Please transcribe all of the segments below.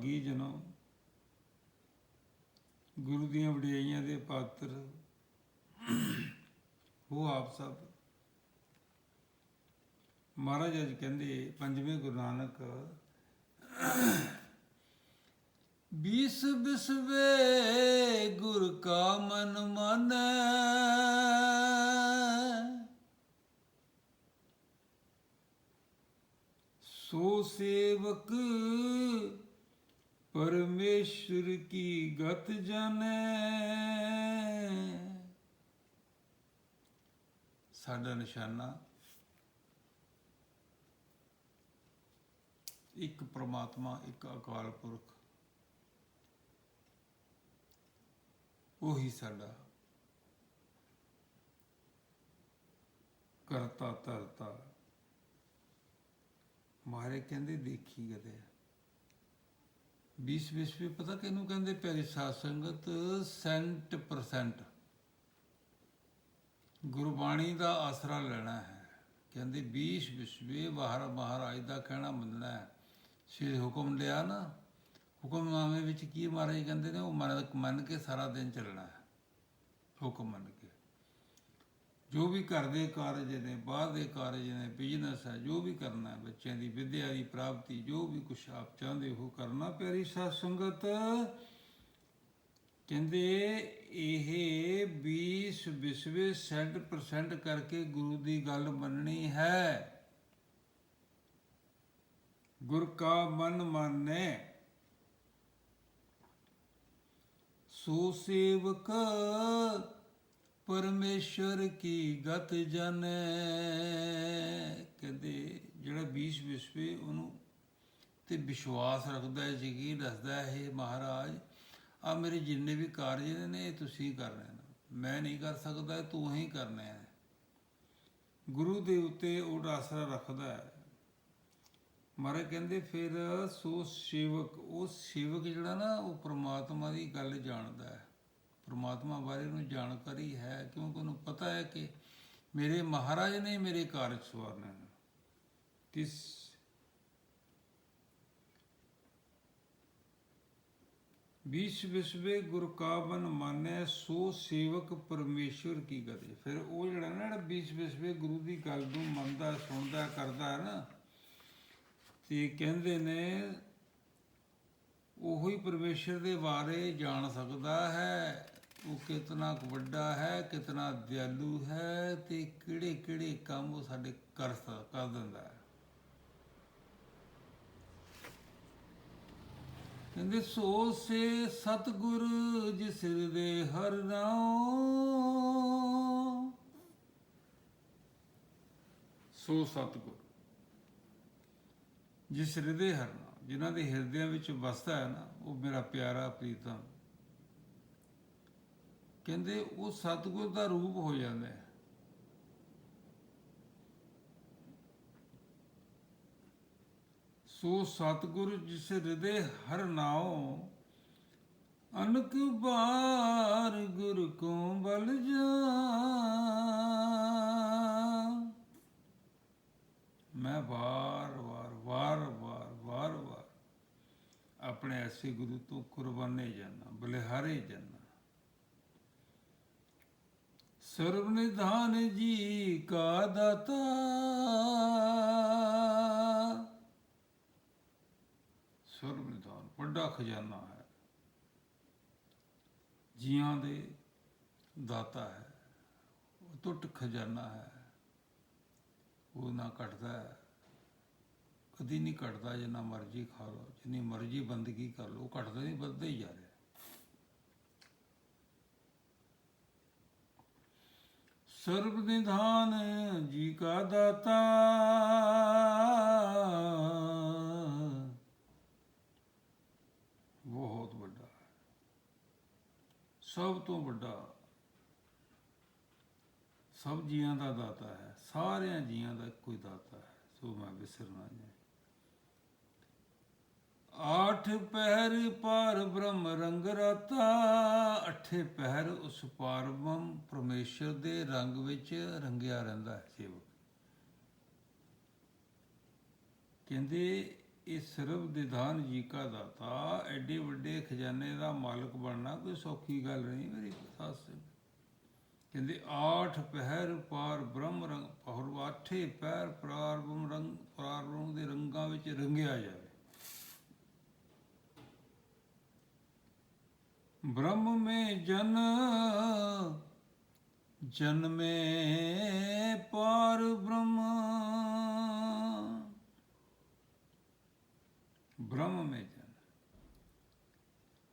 ਵਡਭਾਗੀ ਜਨੋ। ਗੁਰੂ ਦੀਆਂ ਵਡਿਆਈਆਂ ਦੇ ਪਾਤਰ। ਹੋ ਆਪ ਸਭ। ਮਹਾਰਾਜ ਅੱਜ ਕਹਿੰਦੇ, ਪੰਜਵੇਂ ਗੁਰੂ ਨਾਨਕ, ਬੀਸ ਬਿਸਵੇ ਗੁਰ ਕਾ ਮਨ ਮਾਨੈ। ਸੋ ਸੇਵਕ ਪਰਮੇਸ਼ਰ ਕੀ ਗਤ ਜਾਣੈ? ਸਾਡਾ ਨਿਸ਼ਾਨਾ ਇੱਕ ਪ੍ਰਮਾਤਮਾ, ਇੱਕ ਅਕਾਲ ਪੁਰਖ। ਉਹੀ ਸਾਡਾ ਕਰਤਾ ਧਰਤਾ। ਮਾਰੇ ਕਹਿੰਦੇ ਦੇਖੀ ਕਦੇ 20 ਵਿਸ਼ਵੇ ਪਤਾ ਕਿਹਨੂੰ ਕਹਿੰਦੇ ਪਿਆਰੀ ਸਾਧ ਸੰਗਤ? Saint percent. ਗੁਰਬਾਣੀ ਦਾ ਆਸਰਾ ਲੈਣਾ ਹੈ। ਕਹਿੰਦੇ 20 ਵਿਸ਼ਵੇ ਬਾਹਰ ਮਹਾਰਾਜ ਦਾ ਕਹਿਣਾ ਮੰਨਣਾ ਹੈ। ਸ਼੍ਰੀ ਹੁਕਮ ਲਿਆ ਨਾ, ਹੁਕਮਨਾਮੇ ਵਿੱਚ ਕੀ ਮਹਾਰਾਜ ਕਹਿੰਦੇ ਨੇ? ਉਹ ਮਨ ਮੰਨ ਕੇ ਸਾਰਾ ਦਿਨ ਚੱਲਣਾ ਹੈ। ਹੁਕਮ ਮੰਨ ਕੇ। ਜੋ ਵੀ ਘਰ ਦੇ ਕਾਰਜ ਨੇ, ਬਾਹਰ ਦੇ ਕਾਰਜ ਨੇ ਬਿਜ਼ਨਸ ਹੈ, ਜੋ ਵੀ ਕਰਨਾ ਹੈ, ਬੱਚਿਆਂ ਦੀ ਵਿਦਿਆ ਦੀ ਪ੍ਰਾਪਤੀ, ਜੋ ਵੀ ਕੁਛ ਆਪ ਚਾਹੁੰਦੇ ਹੋ ਕਰਨਾ, ਪਿਆਰੀ ਸਾਧ ਸੰਗਤ। ਕਹਿੰਦੇ, ਇਹ 20 ਵਿਸਵੇ ਸੈਂਟ ਪਰਸੈਂਟ ਕਰਕੇ ਗੁਰੂ ਦੀ ਗੱਲ ਮੰਨਣੀ ਹੈ। ਗੁਰ ਕਾ ਮਨ ਮਾਨੈ, ਸੋ ਸੇਵਕ ਪਰਮੇਸ਼ਰ ਕੀ ਗਤ ਜਨ? ਕਹਿੰਦੇ ਜਿਹੜਾ 20 ਵਿਸਵੇ ਉਹਨੂੰ ਤੇ ਵਿਸ਼ਵਾਸ ਰੱਖਦਾ ਹੈ, ਯਕੀਨ ਰੱਖਦਾ ਹੈ ਇਹ ਮਹਾਰਾਜ ਆ ਮੇਰੇ ਜਿੰਨੇ ਵੀ ਕਾਰਜ ਨੇ ਇਹ ਤੁਸੀਂ ਕਰਨੇ ਨੇ। ਮੈਂ ਨਹੀਂ ਕਰ ਸਕਦਾ, ਤੂੰ ਹੀ ਕਰਨਾ ਹੈ ਗੁਰੂ ਦੇ ਉੱਤੇ ਉਹ ਆਸਰਾ ਰੱਖਦਾ ਹੈ। ਮਾਰੇ ਕਹਿੰਦੇ, ਫਿਰ ਸੋ ਸੇਵਕ, ਉਹ ਸੇਵਕ ਜਿਹੜਾ ਨਾ, ਉਹ ਪ੍ਰਮਾਤਮਾ ਦੀ ਗੱਲ ਜਾਣਦਾ ਹੈ। ਪ੍ਰਮਾਤਮਾ ਬਾਰੇ ਨੂੰ ਜਾਣਕਾਰੀ ਹੈ ਕਿਉਂਕਿ ਉਹਨੂੰ ਪਤਾ ਹੈ ਕਿ ਮੇਰੇ ਮਹਾਰਾਜ ਨੇ ਮੇਰੇ ਕਾਰਜ ਸਵਾਰਨੇ ਨੇ ਤਿਸ बीस ਵਿਸਵੇ ਗੁਰ ਕਾ ਮਾਨੈ, ਸੋ ਸੇਵਕ ਪਰਮੇਸ਼ਵਰ ਕੀ ਕਰੇ। ਫਿਰ ਉਹ ਜਿਹੜਾ ਨਾ, ਜਿਹੜਾ 20 ਵਿਸਵੇ ਗੁਰੂ ਦੀ ਗੱਲ ਨੂੰ ਮੰਨਦਾ, ਸੁਣਦਾ, ਕਰਦਾ ਹੈ ਨਾ, ਤੇ ਕਹਿੰਦੇ ਨੇ, ਉਹੀ ਪਰਮੇਸ਼ਰ ਦੇ ਬਾਰੇ ਜਾਣ ਸਕਦਾ ਹੈ। ਉਹ ਕਿਤਨਾ ਕੁ ਵੱਡਾ ਹੈ, ਕਿਤਨਾ ਦਿਆਲੂ ਹੈ ਤੇ ਕਿਹੜੇ ਕਿਹੜੇ ਕੰਮ ਉਹ ਸਾਡੇ ਕਰ ਕਰ ਦਿੰਦਾ ਹੈ। ਕਹਿੰਦੇ, ਸੋ ਸੇ ਸਤਗੁਰ ਜਿਸ ਹਿਰਦੇ ਹਰ ਨਾਉ ਸੋ ਸਤਗੁਰ ਜਿਸ ਹਿਰਦੇ ਹਰਨਾ ਜਿਨ੍ਹਾਂ ਦੇ ਹਿਰਦਿਆਂ ਵਿੱਚ ਵਸਦਾ ਹੈ ਨਾ, ਉਹ ਮੇਰਾ ਪਿਆਰਾ, ਪ੍ਰੀਤਮ। ਕਹਿੰਦੇ ਉਹ ਸਤਗੁਰ ਦਾ ਰੂਪ ਹੋ ਜਾਂਦਾ ਹੈ। ਸੋ ਸਤਗੁਰ ਜਿਸ ਹਿਰਦੇ ਹਰ ਨਾਉ, ਅਨਕ ਬਾਰ ਗੁਰ ਕੋ ਬਲ ਜਾ। ਮੈਂ ਵਾਰ ਵਾਰ ਵਾਰ ਵਾਰ ਵਾਰ ਵਾਰ ਆਪਣੇ ਐਸੇ ਗੁਰੂ ਤੋਂ ਕੁਰਬਾਨੇ ਜਾਣਾ ਬਲਿਹਾਰੇ ਜਾਣਾ ਸਰਬ ਨਿਧਾਨ ਜੀ ਕਾ ਦਾਤਾ। ਸਰਬ ਨਿਧਾਨ ਵੱਡਾ ਖਜ਼ਾਨਾ ਹੈ। ਜੀਆਂ ਦੇ ਦਾਤਾ ਹੈ। ਉਹ ਟੁੱਟ ਖਜ਼ਾਨਾ ਹੈ। ਉਹ ਨਾ ਘਟਦਾ ਹੈ। ਕਦੀ ਨਹੀਂ ਘਟਦਾ, ਜਿੰਨਾ ਮਰਜ਼ੀ ਖਾ ਲਓ, ਜਿੰਨੀ ਮਰਜ਼ੀ ਬੰਦਗੀ ਕਰ ਲਓ ਘਟਦਾ ਨਹੀਂ ਸਰਬ ਨਿਧਾਨ ਜੀ ਕਾ ਦਾਤਾ। ਬਹੁਤ ਵੱਡਾ ਸਭ ਤੋਂ ਵੱਡਾ ਸਭ ਜੀਆਂ ਦਾ ਦਾਤਾ ਹੈ, ਸਾਰਿਆਂ ਜੀਆਂ ਦਾ ਇੱਕੋ ਹੀ ਦਾਤਾ ਹੈ। ਸੋ ਮੈਂ ਵਿਸਰ ਨਾ ਆਠ ਪਹਿਰ ਪਾਰ ਬ੍ਰਹਮ ਰੰਗ ਰਾਤਾ, ਅਠੇ ਪਹਿਰ ਉਸ ਪਾਰ ਪਾਰਬ੍ਰਹਮ ਪਰਮੇਸ਼ਰ ਦੇ ਰੰਗ ਵਿੱਚ ਰੰਗਿਆ ਰਹਿੰਦਾ ਹੈ, ਸੇਵਕ। ਕਹਿੰਦੇ, ਇਹ ਸਰਬ ਨਿਧਾਨ ਜੀ ਕਾ ਦਾਤਾ, ਐਡੇ ਵੱਡੇ ਖਜ਼ਾਨੇ ਦਾ ਮਾਲਕ ਬਣਨਾ ਕੋਈ ਸੌਖੀ ਗੱਲ ਨਹੀਂ ਮੇਰੀ ਸਾਸ ਕਹਿੰਦੇ, ਆਠ ਪਹਿਰ ਪਾਰ ਬ੍ਰਹਮ ਰੰਗ ਪਹਰ ਆਠੇ ਪਹਿਰ ਪਾਰ ਬ੍ਰਹਮ ਰੰਗ ਪਾਰ ਬ੍ਰਹਮ ਦੇ ਰੰਗਾਂ ਵਿੱਚ ਰੰਗਿਆ ਜਾਵੇ। ब्रह्म में जन जन्मे पार ब्रह्म ब्रह्म में जन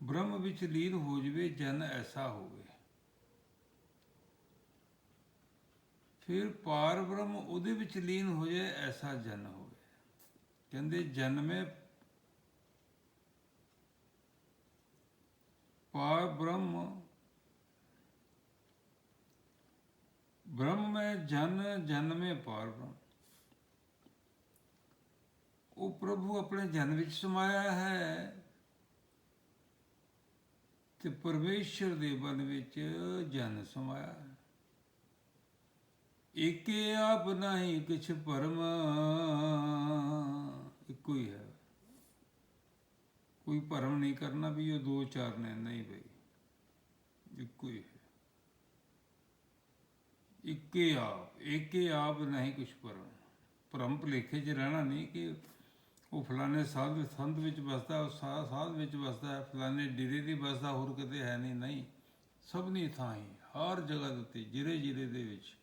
ब्रह्म ਵਿੱਚ ਲੀਨ ਹੋ ਜਵੇ ਜਨ ਐਸਾ ਹੋਵੇ ਫਿਰ ਪਾਰ ਬ੍ਰਹਮ ਉਹਦੇ ਵਿੱਚ ਲੀਨ ਹੋ ਜਾਏ ਐਸਾ ਜਨ ਹੋਵੇ ਕਹਿੰਦੇ ਜਨਮੇ ਪਾਰ ਬ੍ਰਹਮ। ਬ੍ਰਹਮ में ਜਨ ਜਨਮੇ ਪਾਰ ਬ੍ਰਹਮ। ਉਹ ਪ੍ਰਭੂ ਆਪਣੇ ਜਨ ਵਿੱਚ ਸਮਾਇਆ ਹੈ ਤੇ ਪਰਮੇਸ਼ਰ ਦੇ ਮਨ ਵਿੱਚ ਜਨ ਸਮਾਇਆ ਹੈ। ਏਕੇ ਆਪ ਨਹੀਂ ਕਿਛ ਪਰਮ ਇੱਕੋ ਹੀ ਹੈ। ਕੋਈ ਭਰਮ ਨਹੀਂ ਕਰਨਾ ਵੀ ਉਹ ਦੋ ਚਾਰ ਨੇ, ਨਹੀਂ ਬਈ। ਇੱਕੋ ਹੀ ਹੈ। ਇੱਕੇ ਆਪ ਏਕੇ ਆਪ ਨਹੀਂ ਕੁਛ ਭਰਮ। ਭਰਮ ਭੁਲੇਖੇ 'ਚ ਰਹਿਣਾ ਨਹੀਂ ਕਿ ਉਹ ਫਲਾਣੇ ਸਾਧ ਸੰਤ ਵਿੱਚ ਵਸਦਾ, ਉਹ ਸਾਧ ਵਿੱਚ ਵਸਦਾ, ਫਲਾਣੇ ਡੇਰੇ ਦੀ ਵਸਦਾ, ਹੋਰ ਕਿਤੇ ਹੈ ਨਹੀਂ ਨਹੀਂ। ਸਭ ਨੇ ਥਾਂ ਹੀ, ਹਰ ਜਗ੍ਹਾ ਦੇ ਉੱਤੇ ਜਿਰੇ ਜਿਰੇ ਦੇ ਵਿੱਚ।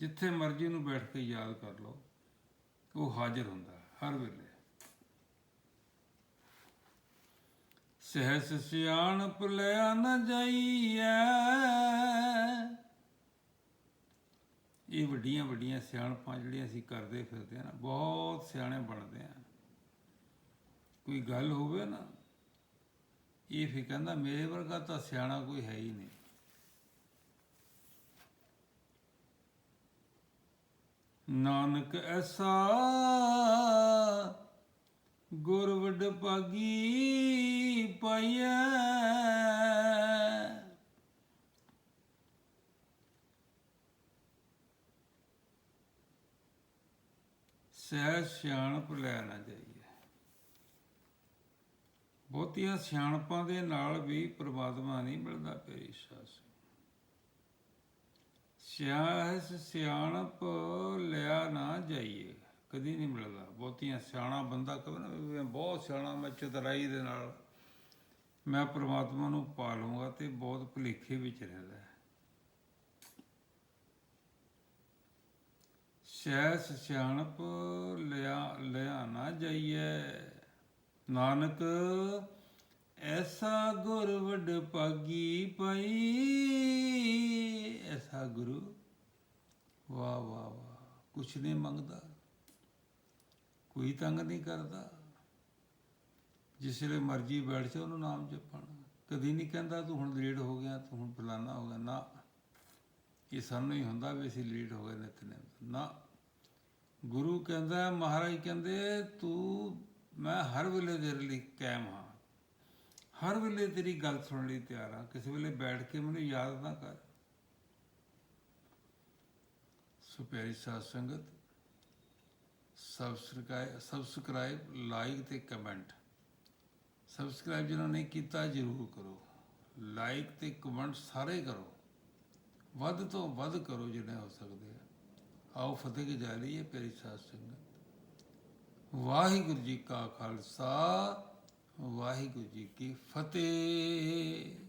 ਜਿੱਥੇ ਮਰਜ਼ੀ ਨੂੰ ਬੈਠ ਕੇ ਯਾਦ ਕਰ ਲਓ, ਉਹ ਹਾਜ਼ਰ ਹੁੰਦਾ, ਹਰ ਵੇਲੇ। ਸਹਿਸ ਸਿਆਣਪ ਲਿਆ ਨ ਜਾਈਐ। ਇਹ ਵੱਡੀਆਂ ਵੱਡੀਆਂ ਸਿਆਣਪਾਂ ਜਿਹੜੀਆਂ ਅਸੀਂ ਕਰਦੇ ਫਿਰਦੇ ਆ ਨਾ, ਬਹੁਤ ਸਿਆਣੇ ਬਣਦੇ ਆ ਕੋਈ ਗੱਲ ਹੋਵੇ ਨਾ, ਇਹ ਫਿਰ ਕਹਿੰਦਾ, ਮੇਰੇ ਵਰਗਾ ਤਾਂ ਸਿਆਣਾ ਕੋਈ ਹੈ ਹੀ ਨਹੀਂ। ਨਾਨਕ ਐਸਾ ਗੁਰ ਵਡ ਭਾਗੀ ਪਾਈਐ। ਸਹਿ ਸਿਆਣਪ ਲੈ ਨਾ ਜਾਈਏ। ਬਹੁਤੀਆਂ ਸਿਆਣਪਾਂ ਦੇ ਨਾਲ ਵੀ ਪ੍ਰਮਾਤਮਾ ਨਹੀਂ ਮਿਲਦਾ ਤੇਰੀ ਸਾਸ। ਸਿਆਸ ਸਿਆਣਪ ਲਿਆ ਨਾ ਜਾਈਏ, ਕਦੀ ਨਹੀਂ ਮਿਲਦਾ। ਬਹੁਤੀਆਂ ਸਿਆਣਾ ਬੰਦਾ ਕਹੇ ਨਾ ਮੈਂ ਬਹੁਤ ਸਿਆਣਾ, ਮੈਂ ਚਤਰਾਈ ਦੇ ਨਾਲ ਮੈਂ ਪ੍ਰਮਾਤਮਾ ਨੂੰ ਪਾ ਲਵਾਂਗਾ ਤੇ ਬਹੁਤ ਭੁਲੇਖੇ ਵਿੱਚ ਰਹਿੰਦਾ ਹੈ। ਸਹਿਸ ਸਿਆਣਪ ਲਿਆ ਲਿਆ ਨਾ ਜਾਈਏ ਨਾਨਕ, ਐਸਾ ਗੁਰ ਵਡ ਪਾਗੀ ਪਈ। ਐਸਾ ਗੁਰੂ, ਵਾਹ ਵਾਹ ਵਾਹ। ਕੁਛ ਨਹੀਂ ਮੰਗਦਾ, ਕੋਈ ਤੰਗ ਨਹੀਂ ਕਰਦਾ। ਜਿਸ ਵੇਲੇ ਮਰਜ਼ੀ ਬੈਠ ਜਾ, ਉਹਨੂੰ ਨਾਮ ਜਪਣ। ਕਦੀ ਨਹੀਂ ਕਹਿੰਦਾ, ਤੂੰ ਹੁਣ ਲੇਟ ਹੋ ਗਿਆ, ਤੂੰ ਹੁਣ ਫਲਾਣਾ ਹੋ ਗਿਆ। ਨਾ। ਇਹ ਸਾਨੂੰ ਹੀ ਹੁੰਦਾ ਵੀ ਅਸੀਂ ਲੇਟ ਹੋ ਗਏ ਨਿਤਨੇਮ ਨਾ। ਗੁਰੂ ਕਹਿੰਦਾ, ਮਹਾਰਾਜ ਕਹਿੰਦੇ, ਤੂੰ, ਮੈਂ ਹਰ ਵੇਲੇ ਤੇਰੇ ਲਈ ਕਾਇਮ ਹਾਂ। ਹਰ ਵੇਲੇ ਤੇਰੀ ਗੱਲ ਸੁਣਨ ਲਈ ਤਿਆਰ ਹਾਂ। ਕਿਸੇ ਵੇਲੇ ਬੈਠ ਕੇ ਮੈਨੂੰ ਯਾਦ ਨਾ ਕਰ। ਸੋ ਪਿਆਰੀ ਸਾਧ ਸੰਗਤ ਸਬਸਕ੍ਰਾਈਬ ਸਬਸਕ੍ਰਾਈਬ, ਲਾਈਕ ਤੇ ਕਮੈਂਟ। ਸਬਸਕ੍ਰਾਈਬ ਜਿਨ੍ਹਾਂ ਨੇ ਕੀਤਾ ਜਰੂਰ ਕਰੋ। ਲਾਈਕ ਤੇ ਕਮੈਂਟ ਸਾਰੇ ਕਰੋ। ਵੱਧ ਤੋਂ ਵੱਧ ਕਰੋ ਜਿੰਨੇ ਹੋ ਸਕਦੇ ਆ। ਆਓ ਫਤਿਹ ਕੀ ਜਾ ਰਹੀ ਹੈ ਪਿਆਰੀ ਸਾਧ ਸੰਗਤ। ਵਾਹਿਗੁਰੂ ਜੀ ਕਾ ਖਾਲਸਾ, ਵਾਹਿਗੁਰੂ ਜੀ ਕੀ ਫਤਿਹ।